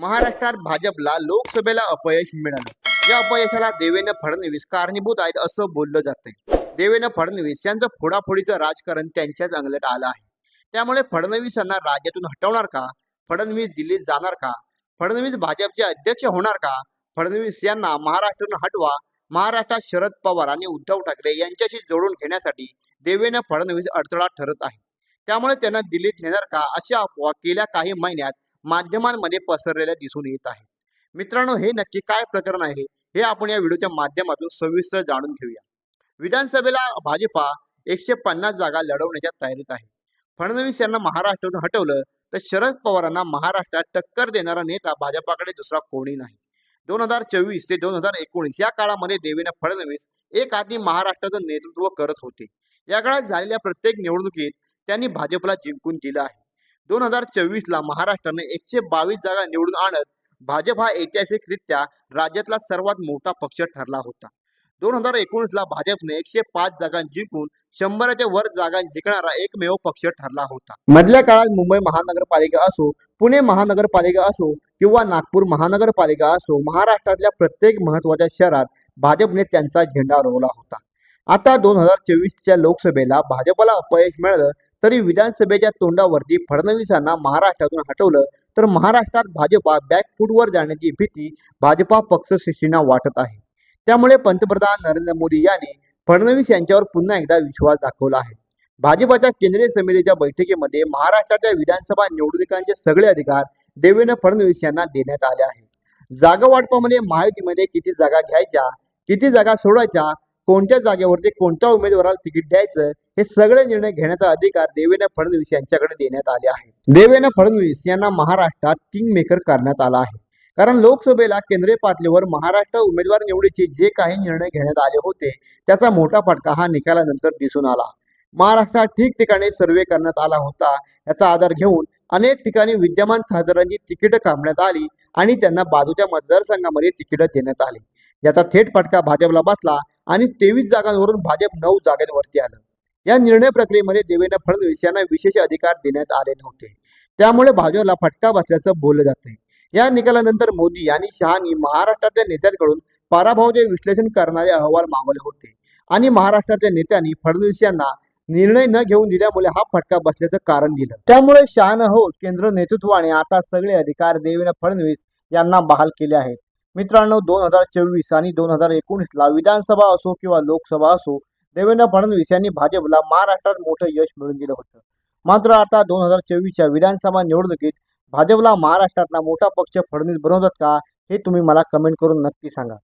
महाराष्ट्रात भाजपला लोकसभेला अपयश मिळालं. या अपयशाला देवेंद्र फडणवीस कारणीभूत आहेत असं बोललं जातंय. देवेंद्र फडणवीस यांचं फोडाफोडीचं राजकारण त्यांच्याच अंगलट आलं आहे. त्यामुळे फडणवीसांना राज्यातून हटवणार का? फडणवीस दिल्लीत जाणार का? फडणवीस भाजपचे अध्यक्ष होणार का? फडणवीस यांना महाराष्ट्रातून हटवा. महाराष्ट्रात शरद पवार आणि उद्धव ठाकरे यांच्याशी जोडून घेण्यासाठी देवेंद्र फडणवीस अडथळा ठरत आहे. त्यामुळे त्यांना दिल्लीत नेणार का? अशी अफवा गेल्या काही महिन्यात माध्यमांमध्ये पसरलेल्या दिसून येत आहे मित्रांनो हे नक्की काय प्रकरण आहे हे आपण या व्हिडिओच्या माध्यमातून सविस्तर जाणून घेऊया. विधानसभेला भाजपा एकशे पन्नास जागा लढवण्याच्या तयारीत आहे. फडणवीस यांना महाराष्ट्रातून हटवलं तर शरद पवारांना महाराष्ट्रात टक्कर देणारा नेता भाजपाकडे दुसरा कोणी नाही. दोन हजार चोवीस ते दोन हजार एकोणीस या काळामध्ये देवेंद्र फडणवीस एक आधी महाराष्ट्राचं नेतृत्व करत होते. या काळात झालेल्या प्रत्येक निवडणुकीत त्यांनी भाजपला जिंकून दिलं आहे. दोन हजार चोवीस ला महाराष्ट्राने एकशे बावीस जागा निवडून आणत भाजप हा ऐतिहासिकरित्या राज्यातला सर्वात मोठा पक्ष ठरला होता. दोन हजार एकोणीस ला भाजपने एकशे पाच जागा जिंकून शंभराच्या वर जागा जिंकणारा एकमेव पक्ष ठरला होता. मधल्या काळात मुंबई महानगरपालिका असो पुणे महानगरपालिका असो किंवा नागपूर महानगरपालिका असो महाराष्ट्रातल्या प्रत्येक महत्त्वाच्या शहरात भाजपने त्यांचा झेंडा रोवला होता. आता दोन हजार चोवीसच्या लोकसभेला भाजपला अपयश मिळालं तरी विधानसभेच्या तोंडावरती फडणवीसांना महाराष्ट्रातून हटवलं तर महाराष्ट्रात भाजपा बॅकफूटवर जाण्याची भीती भाजपा पक्षश्रेष्ठींना वाटत आहे. त्यामुळे पंतप्रधान नरेंद्र मोदी यांनी फडणवीस यांच्यावर पुन्हा एकदा विश्वास दाखवला आहे. भाजपाच्या केंद्रीय समितीच्या बैठकीमध्ये महाराष्ट्राच्या विधानसभा निवडणुकांचे सगळे अधिकार देवेंद्र फडणवीस यांना देण्यात आले आहे जागा वाटपामध्ये महायुतीमध्ये किती जागा घ्यायच्या किती जागा सोडायच्या कोणत्या जागेवरती कोणत्या उमेदवाराला तिकीट द्यायचं हे सगळे निर्णय घेण्याचा अधिकार देवेंद्र फडणवीस यांच्याकडे देण्यात आले आहे. देवेंद्र फडणवीस यांना महाराष्ट्रात किंग मेकर करण्यात आला आहे. कारण लोकसभेला केंद्रीय पातळीवर महाराष्ट्र उमेदवार निवडीचे जे काही निर्णय घेण्यात आले होते त्याचा मोठा फटका हा निकालानंतर दिसून आला. महाराष्ट्रात ठिकठिकाणी सर्वे करण्यात आला होता. याचा आधार घेऊन अनेक ठिकाणी विद्यमान खासदारांची तिकीटं काढण्यात आली आणि त्यांना बाजूच्या मतदारसंघामध्ये तिकीटं देण्यात आली. याचा थेट फटका भाजपला बसला आणि तेवीस जागांवरून भाजप नऊ जागांवरती आलं. या निर्णय प्रक्रियेमध्ये देवेंद्र फडणवीस यांना विशेष अधिकार देण्यात आले नव्हते. त्यामुळे भाजपला फटका बसल्याचं बोललं जाते या निकालानंतर मोदी आणि शहानी महाराष्ट्रातल्या नेत्यांकडून पराभवाचे विश्लेषण करणारे अहवाल मागवले होते. आणि महाराष्ट्रातल्या नेत्यांनी फडणवीस यांना निर्णय न घेऊन दिल्यामुळे हा फटका बसल्याचं कारण दिलं. त्यामुळे शहान हो केंद्र नेतृत्वाने आता सगळे अधिकार देवेंद्र फडणवीस यांना बहाल केले आहेत. मित्रांनो दोन हजार चोवीस आणि दोन हजार एकोणीसला विधानसभा असो किंवा लोकसभा असो देवेंद्र फडणवीस यांनी भाजपला महाराष्ट्रात मोठं यश मिळवून दिलं होतं. मात्र आता दोन हजार चोवीसच्या विधानसभा निवडणुकीत भाजपला महाराष्ट्रातला मोठा पक्ष फडणवीस बनवतात का हे तुम्ही मला कमेंट करून नक्की सांगा.